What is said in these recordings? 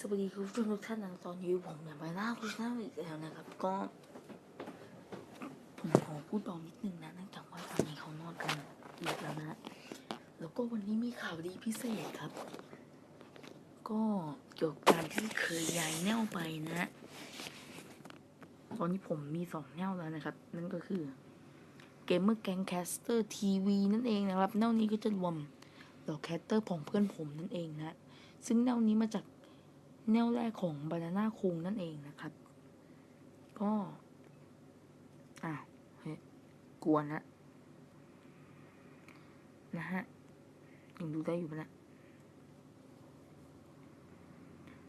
สวัสดีคุณผู้ชมทุกท่านนะตอนนี้ผมเนี่ยไปล่าคุณชนะอีกแล้วนะครับ ก็ผมขอพูดตอนนิดนึงนะเนื่องจากว่าตอนนี้เขานอนกันอีกแล้วนะ แล้วก็วันนี้มีข่าวดีพิเศษครับ ก็เกี่ยวกับการที่เคยย้ายแนวไปนะ ตอนนี้ผมมีสองแนวแล้วนะครับ นั่นก็คือเกมเมอร์แกงแคสเตอร์ทีวีนั่นเองนะครับแนวนี้ก็จะรวมเหล่าแคสเตอร์ของเพื่อนผมนั่นเองนะ ซึ่งแนวนี้มาจาก แนวแรกของบานาน่าคุงนั่นเองนะครับ ก็อ้าวเฮ้ยกวนละนะฮะยังดูได้อยู่ปะนะ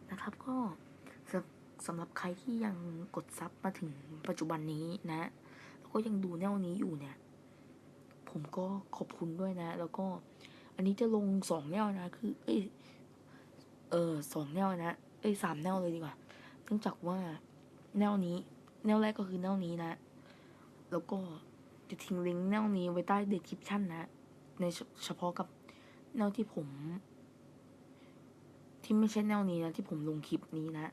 นะครับก็สำสำหรับใครที่ยังกดซับมาถึงปัจจุบันนี้นะ แล้วก็ยังดูแนวนี้อยู่เนี่ย ผมก็ขอบคุณด้วยนะ แล้วก็อันนี้จะลงสองแนวนะ คือ เอ้ย เออสองแนวนะ เอ้ยสามแนวเลยดีกว่า เนื่องจากว่าแนวนี้ แนวแรกก็คือแนวนี้นะ แล้วก็จะทิ้งลิงก์แนวนี้ไว้ใต้เดสคริปชั่นนะ ในเฉเฉพาะกับแนวที่ผม ที่ไม่ใช่แนวนี้นะ ที่ผมลงคลิปนี้นะ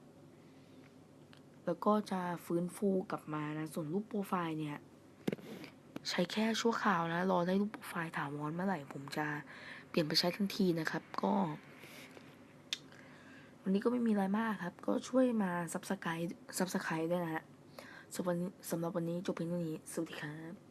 แล้วก็จะฟื้นฟูกลับมานะ ส่วนรูปโปรไฟล์เนี่ย ใช้แค่ชั่วคราวนะ รอได้รูปโปรไฟล์ถาวรเมื่อไหร่ผมจะเปลี่ยนไปใช้ทันทีนะครับ ก็ วันนี้ก็ไม่มีอะไรมากครับ ก็ช่วยมาซับสไครต์ซับสไครต์ด้วยนะฮะสำหรับวันนี้สำหรับวันนี้จบเพียงเท่านี้ สวัสดีครับ